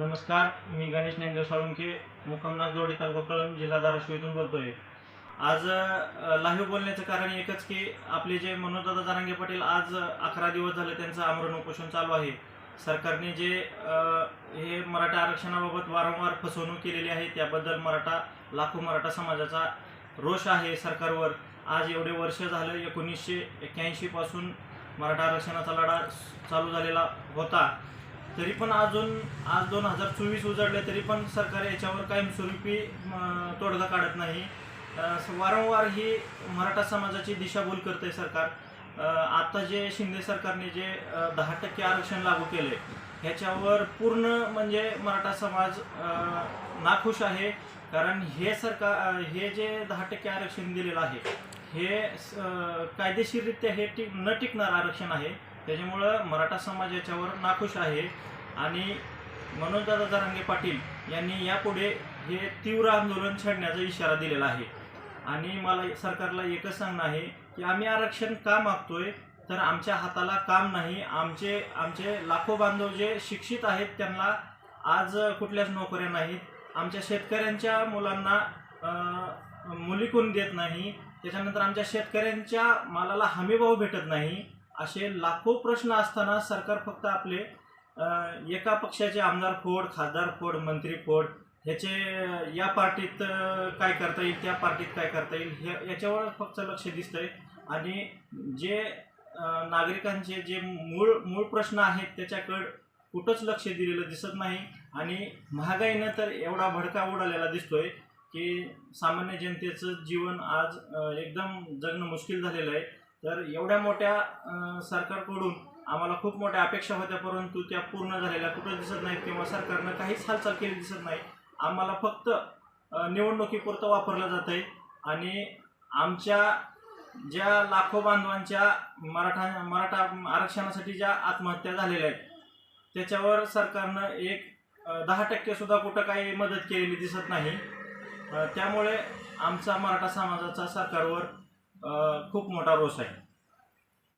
नमस्कार मी गणेश ज्ञानदेव साळुंखे मुकमनाथ जोडे तालुका कळंब जिल्हा धाराशिव इथून बोलतोय. आज लाईव्ह बोलण्याचं कारण एकच की आपले जे मनोजदादा जारांगे पाटील आज अकरा दिवस झाले त्यांचं आमरण उपोषण चालू आहे. सरकारने जे हे मराठा आरक्षणाबाबत वारंवार फसवणूक केलेली आहे त्याबद्दल मराठा लाखो मराठा समाजाचा रोष आहे सरकारवर. आज एवढे वर्ष झालं एकोणीसशे एक्क्याऐंशी पासून मराठा आरक्षणाचा लढा चालू झालेला होता. तरी पण अजून आज दोन हजार चोवीस उजडले तरी पण सरकार याच्यावर कायमस्वरूपी तोडगा काढत नाही. वारंवार ही मराठा समाजाची दिशाभूल करते सरकार. आता जे शिंदे सरकारने जे दहा टक्के आरक्षण लागू केले ह्याच्यावर पूर्ण म्हणजे मराठा समाज नाखुश आहे. कारण हे सरकार हे जे दहा टक्के आरक्षण दिलेलं आहे हे कायदेशीररित्या हे टिक न टिकणार आरक्षण आहे. त्याच्यामुळं मराठा समाज याच्यावर नाखुश आहे. आणि मनोजदादा जरांगे पाटील यांनी यापुढे हे तीव्र आंदोलन छेडण्याचा इशारा दिलेला आहे. आणि मला सरकारला एकच सांगणं आहे की आम्ही आरक्षण का मागतोय? तर आमच्या हाताला काम नाही. आमचे आमचे लाखो बांधव जे शिक्षित आहेत त्यांना आज कुठल्याच नोकऱ्या नाहीत. आमच्या शेतकऱ्यांच्या मुलांना मुली कोण देत नाही? त्याच्यानंतर आमच्या शेतकऱ्यांच्या मालाला हमीभाव भेटत नाही. असे लाखो प्रश्न असताना सरकार फक्त आपले एका पक्षाचे आमदार फोड खासदार फोड मंत्री फोड ह्याचे या पार्टीत काय करता येईल त्या पार्टीत काय करता येईल हे याच्यावर फक्त लक्ष दिसतंय. आणि जे नागरिकांचे जे मूळ मूळ प्रश्न आहेत त्याच्याकडं कुठंच लक्ष दिलेलं दिसत नाही. आणि महागाईनं तर एवढा भडका उडालेला दिसतोय की सामान्य जनतेचं जीवन आज एकदम जगणं मुश्किल झालेलं आहे. तर एवढ्या मोठ्या सरकारकडून आम्हाला खूप मोठ्या अपेक्षा होत्या परंतु त्या पूर्ण झालेल्या कुठं दिसत नाहीत किंवा सरकारनं काहीच हालचाल केली दिसत नाही. आम्हाला फक्त निवडणुकीपुरतं वापरलं जात आहे आणि आमच्या ज्या लाखो बांधवांच्या मराठा मराठा आरक्षणासाठी ज्या आत्महत्या झालेल्या आहेत त्याच्यावर सरकारनं एक दहा टक्के सुद्धा कुठं काही मदत केलेली दिसत नाही. त्यामुळे आमचा मराठा समाजाचा सरकारवर खूप मोठा रोष आहे.